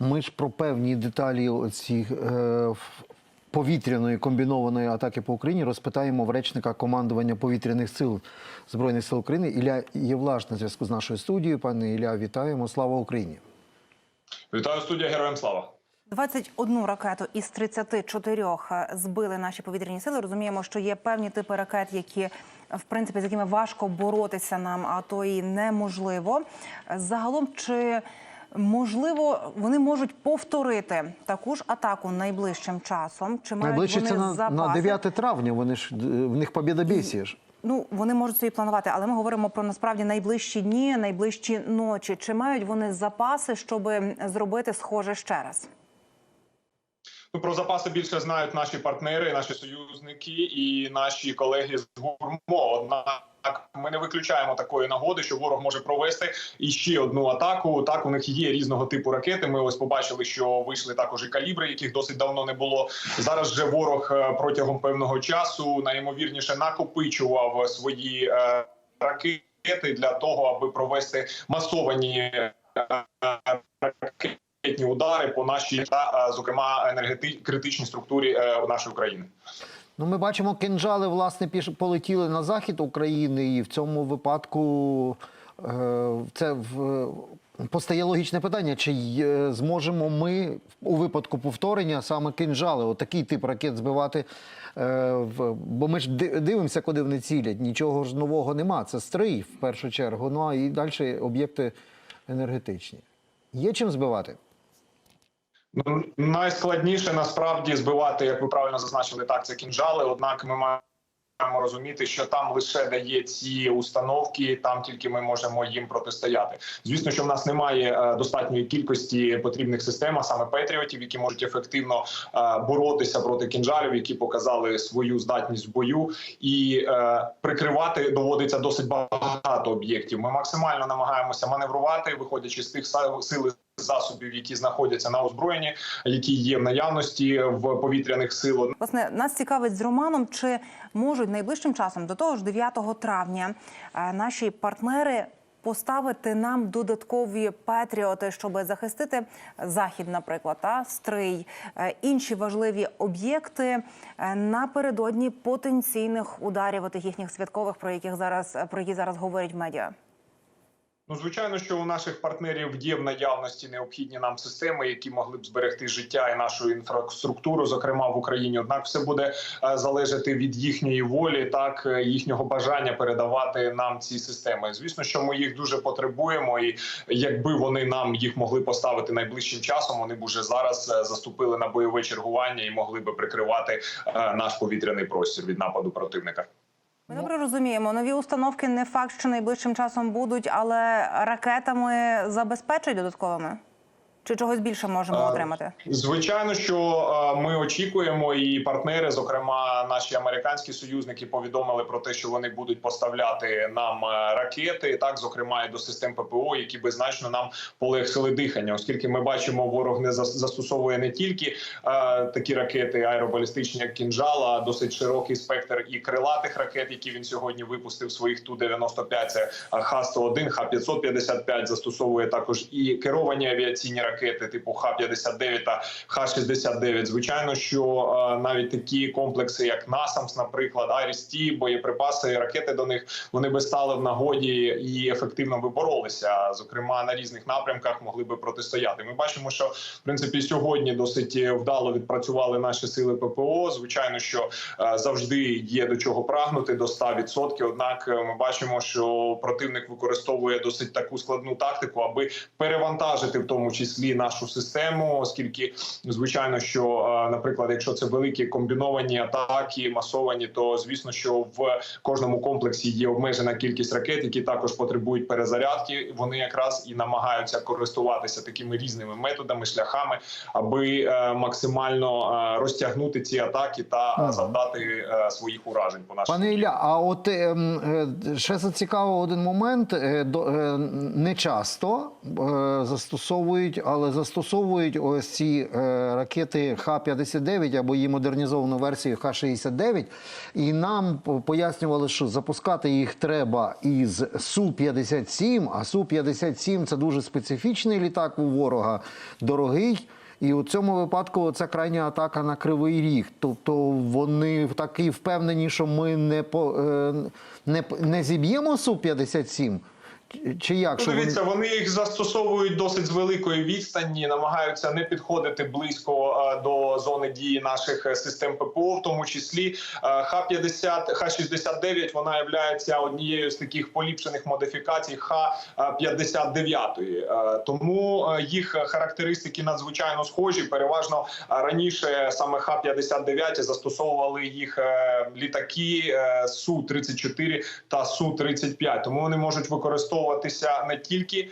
Ми ж про певні деталі ці е, повітряної комбінованої атаки по Україні розпитаємо в речника командування повітряних сил Збройних сил України Ілля Євлаш на зв'язку з нашою студією. Пане Ілля, вітаємо. Слава Україні! Вітаю студія Героям Слава. 21 ракету із 34 збили наші повітряні сили. Розуміємо, що є певні типи ракет, які в принципі з якими важко боротися нам, а то і неможливо. Загалом, чи можливо вони можуть повторити таку ж атаку найближчим часом? Чи мають Найближче вони це на, запаси? на 9 травня. Вони ж е, в них побєдобєсія ж. Ну вони можуть собі планувати, але ми говоримо про насправді найближчі дні, найближчі ночі. Чи мають вони запаси, щоб зробити схоже ще раз? Ну про запаси більше знають наші партнери, наші союзники і наші колеги з гурмо. Однак ми не виключаємо такої нагоди, що ворог може провести іще одну атаку. Так у них є різного типу ракети. Ми ось побачили, що вийшли також і калібри, яких досить давно не було. Зараз же ворог е, протягом певного часу найімовірніше накопичував свої е, ракети для того, аби провести масовані е, ракетні удари по нашій та зокрема енергети критичній структурі нашої країни. Ну, ми бачимо, кинджали власне піш полетіли на захід України, і в цьому випадку е, це в. Постає логічне питання: чи е, зможемо ми у випадку повторення саме кинжали, отакий тип ракет збивати? Е, бо ми ж дивимося, куди вони цілять. Нічого ж нового нема. Це стрий в першу чергу. Ну а і далі об'єкти енергетичні. Є чим збивати? Ну, найскладніше насправді збивати, як ви правильно зазначили, так це кінжали. Однак ми маємо розуміти, що там лише дає ці установки, там тільки ми можемо їм протистояти. Звісно, що в нас немає е, достатньої кількості потрібних систем, а саме патріотів, які можуть ефективно е, боротися проти кінжалів, які показали свою здатність в бою, і е, прикривати доводиться досить багато об'єктів. Ми максимально намагаємося маневрувати, виходячи з тих са- сил. Засобів, які знаходяться на озброєнні, які є в наявності в повітряних сил. Власне, нас цікавить з Романом, чи можуть найближчим часом, до того ж 9 травня, е, наші партнери поставити нам додаткові патріоти, щоб захистити захід, наприклад, та стрий, е, інші важливі об'єкти е, напередодні потенційних ударів отих їхніх святкових, про яких зараз про які зараз говорять медіа. Ну, звичайно, що у наших партнерів є в наявності необхідні нам системи, які могли б зберегти життя і нашу інфраструктуру, зокрема в Україні. Однак, все буде е, залежати від їхньої волі, так е, їхнього бажання передавати нам ці системи. Звісно, що ми їх дуже потребуємо, і якби вони нам їх могли поставити найближчим часом, вони б уже зараз е, заступили на бойове чергування і могли би прикривати наш повітряний простір від нападу противника. Ми добре розуміємо, нові установки не факт, що найближчим часом будуть, але ракетами забезпечать додатковими? Чи чогось більше можемо отримати? Звичайно, що е, ми очікуємо, і партнери, зокрема наші американські союзники, повідомили про те, що вони будуть поставляти нам е, ракети, так зокрема і до систем ППО, які би значно нам полегшили дихання, оскільки ми бачимо, ворог не зас- застосовує не тільки е, такі ракети аеробалістичні, як кінжал, а досить широкий спектр і крилатих ракет, які він сьогодні випустив своїх ту 95 Це Х-101, Х-555, застосовує також і керовані авіаційні ракети типу Х-59 та Х-69. Звичайно, що е, навіть такі комплекси, як НАСАМС, наприклад, Айріс-Ті, боєприпаси, ракети до них вони би стали в нагоді і ефективно би боролися. Зокрема, на різних напрямках могли би протистояти. Ми бачимо, що в принципі сьогодні досить вдало відпрацювали наші сили ППО. Звичайно, що е, завжди є до чого прагнути до 100%. Однак е, ми бачимо, що противник використовує досить таку складну тактику, аби перевантажити в тому числі нашу систему, оскільки звичайно, що, е, наприклад, якщо це великі комбіновані атаки, масовані, то звісно, що в кожному комплексі є обмежена кількість ракет, які також потребують перезарядки. Вони якраз і намагаються користуватися такими різними методами, шляхами, аби е, максимально е, розтягнути ці атаки та Ага. завдати своїх уражень по нашій Пане Ілля, а от ще зацікавив один момент. Не часто застосовують, але застосовують ось ці е, ракети Х-59 або її модернізовану версію Х-69. І нам пояснювали, що запускати їх треба із Су-57, а Су-57 це дуже специфічний літак у ворога, дорогий. І у цьому випадку це крайня атака на кривий ріг. Тобто вони такі впевнені, що ми не по е, не, не зіб'ємо су 57 чи як? Ну, Що дивіться, вони їх застосовують досить з великої відстані, намагаються не підходити близько е, до зони дії наших е, систем ППО, в тому числі Е, Х-50, Х-69, вона є однією з таких поліпшених модифікацій Х-59. Е, Тому е, їх характеристики надзвичайно схожі. Переважно е, раніше саме Х-59 застосовували їх е, літаки е, Су-34 та Су-35. Тому вони можуть використовуватися не тільки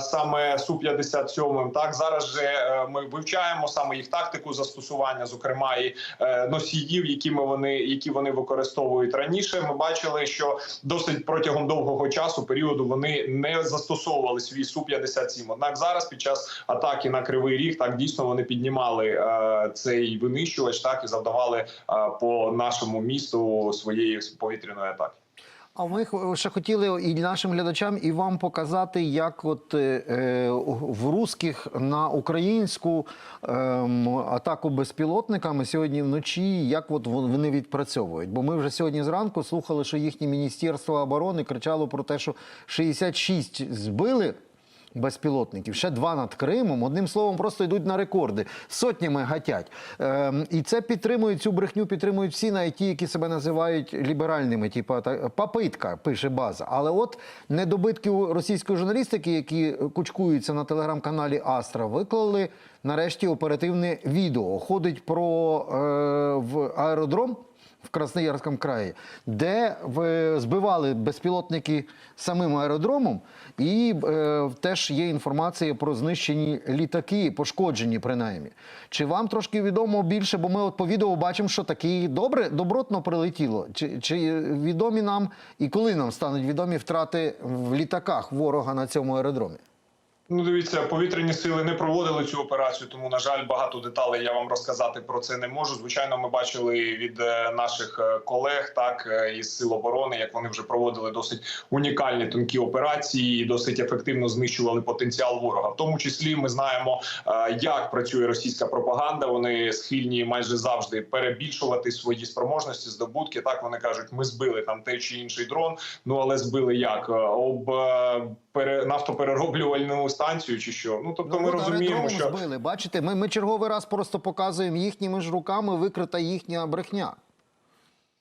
саме Су-57. Так зараз же е, ми вивчаємо саме їх тактику застосування, зокрема і е, носіїв, якими вони які вони використовують раніше. Ми бачили, що досить протягом довгого часу періоду вони не застосовували свій Су-57. Однак зараз під час атаки на кривий ріг так дійсно вони піднімали е, цей винищувач, так і завдавали по нашому місту своєї повітряної атаки. А ми ще хотіли і нашим глядачам, і вам показати, як от е, е, в русських на українську е, атаку безпілотниками сьогодні вночі, як от вони відпрацьовують. Бо ми вже сьогодні зранку слухали, що їхнє міністерство оборони кричало про те, що 66 збили. Безпілотників, ще два над Кримом. Одним словом, просто йдуть на рекорди. Сотнями гатять. Ем, і це підтримують, цю брехню підтримують всі, навіть ті, які себе називають ліберальними, типу та, попитка, пише база. Але от недобитки російської журналістики, які кучкуються на телеграм-каналі Астра, виклали нарешті оперативне відео. Ходить про е, в аеродром в Красноярському краї, де збивали безпілотники самим аеродромом, і е, теж є інформація про знищені літаки, пошкоджені принаймні. Чи вам трошки відомо більше? Бо ми от по відео бачимо, що такі добре, добротно прилетіло. Чи, чи відомі нам і коли нам стануть відомі втрати в літаках ворога на цьому аеродромі? Ну, дивіться, повітряні сили не проводили цю операцію, тому на жаль, багато деталей я вам розказати про це не можу. Звичайно, ми бачили від е, наших е, колег, так е, із сил оборони, як вони вже проводили досить унікальні тонкі операції, і досить ефективно знищували потенціал ворога. В тому числі ми знаємо, як працює російська пропаганда. Вони схильні майже завжди перебільшувати свої спроможності, здобутки. Так вони кажуть, ми збили там той чи інший дрон. Ну але збили як об нафтоперероблювальну станцію, чи що? Ну тобто, ми от розуміємо, що збили. Бачите, ми, ми черговий раз просто показуємо їхніми ж руками викрита їхня брехня.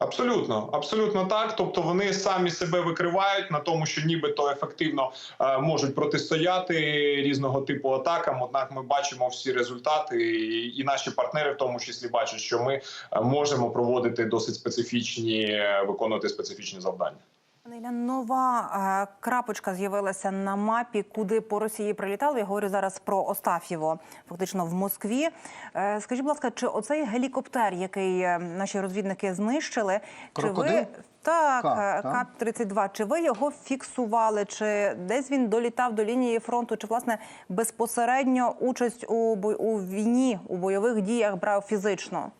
Абсолютно, абсолютно так. Тобто вони самі себе викривають на тому, що нібито ефективно е, можуть протистояти різного типу атакам. Однак ми бачимо всі результати, і, і наші партнери в тому числі бачать, що ми е, можемо проводити досить специфічні, е, виконувати специфічні завдання. Пане Ілля, нова е, крапочка з'явилася на мапі, куди по Росії прилітали. Я говорю зараз про Остаф'єво, фактично в Москві. Е, Скажіть, будь ласка, чи оцей гелікоптер, який е, наші розвідники знищили, чи ви так? КАП 32 Чи ви його фіксували? Чи десь він долітав до лінії фронту? Чи власне безпосередньо участь у бой- у війні у бойових діях брав фізично?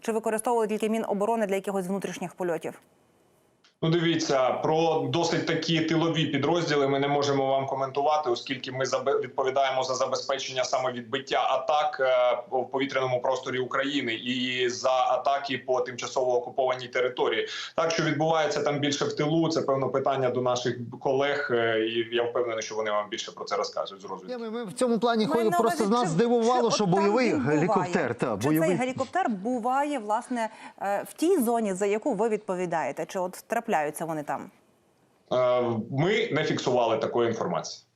Чи використовували тільки міноборони для якихось внутрішніх польотів? Ну, дивіться про досить такі тилові підрозділи. Ми не можемо вам коментувати, оскільки ми забе- відповідаємо за забезпечення саме відбиття атак е, в повітряному просторі України і за атаки по тимчасово окупованій території. Так що відбувається там більше в тилу. Це певно питання до наших колег, е, і я впевнений, що вони вам більше про це розкажуть з розвідки. Ми, ми в цьому плані ходимо, просто увазі, нас чи- здивувало, чи що бойовий гелікоптер. Та, чи бойовий. цей гелікоптер буває власне е, в тій зоні, за яку ви відповідаєте? Чи от трапляються вони там? Е, Ми не фіксували такої інформації.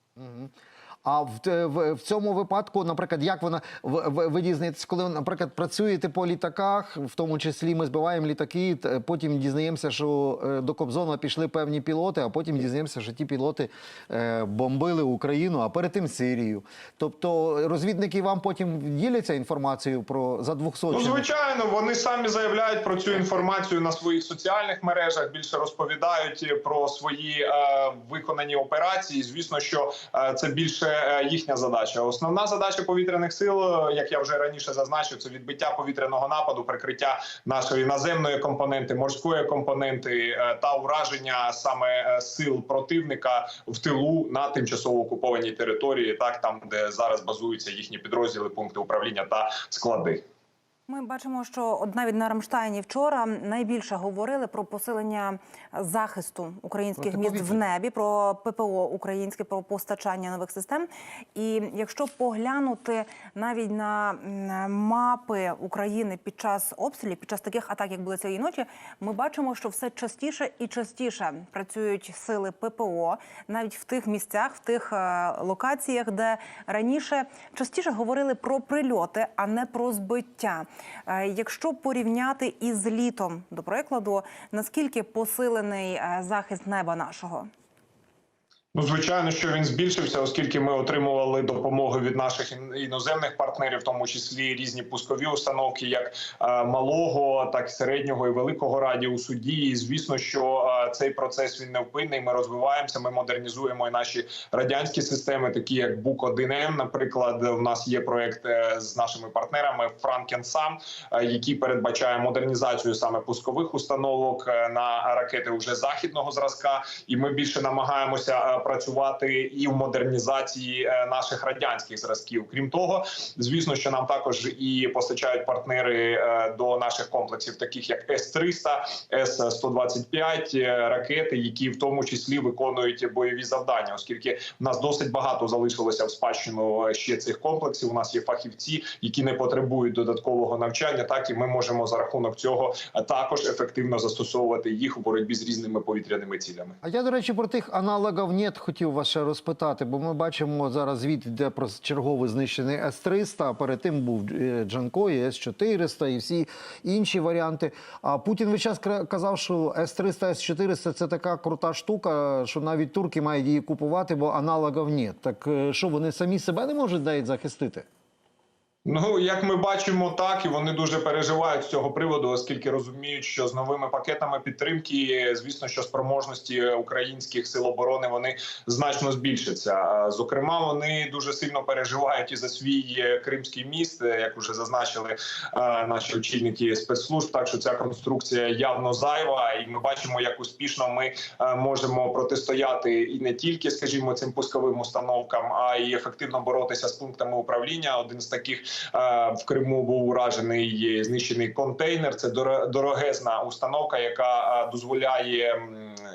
А в, в, в цьому випадку, наприклад, як вона ви дізнаєтесь, коли, наприклад, працюєте по літаках, в тому числі ми збиваємо літаки, потім дізнаємося, що е, до Кобзона пішли певні пілоти, а потім дізнаємося, що ті пілоти е, бомбили Україну, а перед тим Сирію. Тобто розвідники вам потім діляться інформацією про за 200 Ну, звичайно, вони самі заявляють про цю інформацію на своїх соціальних мережах. Більше розповідають про свої е, виконані операції. Звісно, що е, це більше е, їхня задача. Основна задача повітряних сил, е, як я вже раніше зазначив, це відбиття повітряного нападу, прикриття нашої наземної компоненти, морської компоненти е, та ураження саме е, сил противника в тилу на тимчасово окупованій території, так там де зараз базуються їхні підрозділи, пункти управління та склади. Ми бачимо, що навіть на Рамштайні вчора найбільше говорили про посилення захисту українських міст в небі, про ППО українське, про постачання нових систем. І якщо поглянути навіть на мапи України під час обстрілів, під час таких атак, як були цієї ночі, ми бачимо, що все частіше і частіше працюють сили ППО, навіть в тих місцях, в тих е, локаціях, де раніше частіше говорили про прильоти, а не про збиття. Е, Якщо порівняти із літом, до прикладу, наскільки посилений е, захист неба нашого? Ну, звичайно, що він збільшився, оскільки ми отримували допомогу від наших іноземних партнерів, в тому числі різні пускові установки, як е, малого, так і середнього і великого радіусу дії. І звісно, що е, цей процес він невпинний. Ми розвиваємося, ми модернізуємо і наші радянські системи, такі як бук 1 м Наприклад, в нас є проект е, з нашими партнерами Франкенсам, який передбачає модернізацію саме пускових установок на ракети уже західного зразка, і ми більше намагаємося працювати і в модернізації е, наших радянських зразків. Крім того, звісно, що нам також і постачають партнери е, до наших комплексів, таких як С-300, С-125 е, ракети, які в тому числі виконують бойові завдання, оскільки в нас досить багато залишилося в спадщину е, ще цих комплексів. У нас є фахівці, які не потребують додаткового навчання. Так і ми можемо за рахунок цього також ефективно застосовувати їх у боротьбі з різними повітряними цілями. А я, до речі, про тих аналогів НЕТ хотів вас ще розпитати, бо ми бачимо зараз звіт йде про черговий знищений С-300, а перед тим був Джанкої, Джанко і С-400 і всі інші варіанти. А Путін весь час казав, що С-300, С-400 – це така крута штука, що навіть турки мають її купувати, бо аналогів ні, Так е, що, вони самі себе не можуть навіть захистити? Ну як ми бачимо, так і вони дуже переживають з цього приводу, оскільки розуміють, що з новими пакетами підтримки, звісно, що спроможності українських сил оборони вони значно збільшаться. Зокрема, вони дуже сильно переживають і за свій е, кримський міст, е, як вже зазначили е, наші очільники спецслужб. Так що ця конструкція явно зайва, і ми бачимо, як успішно ми можемо протистояти і не тільки, скажімо, цим пусковим установкам, а й ефективно боротися з пунктами управління. Один з таких в Криму був уражений знищений контейнер. Це доро- дорогезна установка, яка дозволяє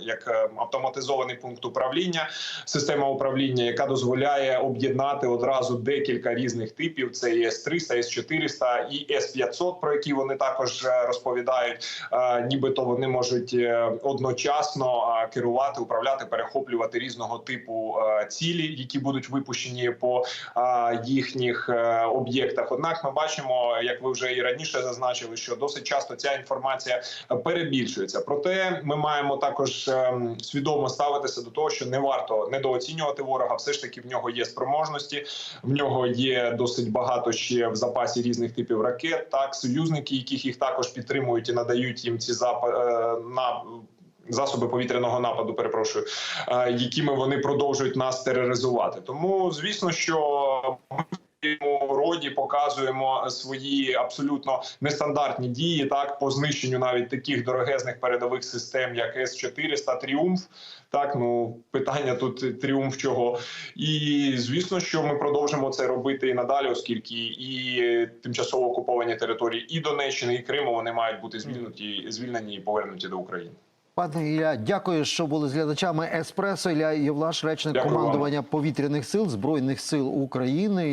як е, автоматизований пункт управління, система управління, яка дозволяє об'єднати одразу декілька різних типів: це і С-300, С-400 і С-500, про які вони також е, розповідають. Е, Нібито вони можуть одночасно керувати, управляти, перехоплювати різного типу цілі, які будуть випущені по їхніх об'єктах. Однак ми бачимо, як ви вже і раніше зазначили, що досить часто ця інформація перебільшується. Проте ми маємо також ем, свідомо ставитися до того, що не варто недооцінювати ворога. Все ж таки в нього є спроможності, в нього є досить багато ще в запасі різних типів ракет. Так, союзники, яких їх також підтримують і надають їм ці зап... е, на. Засоби повітряного нападу, перепрошую, е, якими вони продовжують нас тероризувати. Тому звісно, що ми роді показуємо свої абсолютно нестандартні дії, так по знищенню навіть таких дорогезних передових систем, як С-400, Тріумф. Так, ну питання тут тріумф чого. І звісно, що ми продовжимо це робити і надалі, оскільки і тимчасово окуповані території і Донеччини, і Криму вони мають бути звільнені, звільнені і повернуті до України. Пане Ілля, дякую, що були з глядачами Еспресо. Ілля Євлаш, речник Дякую вам. командування повітряних сил Збройних сил України.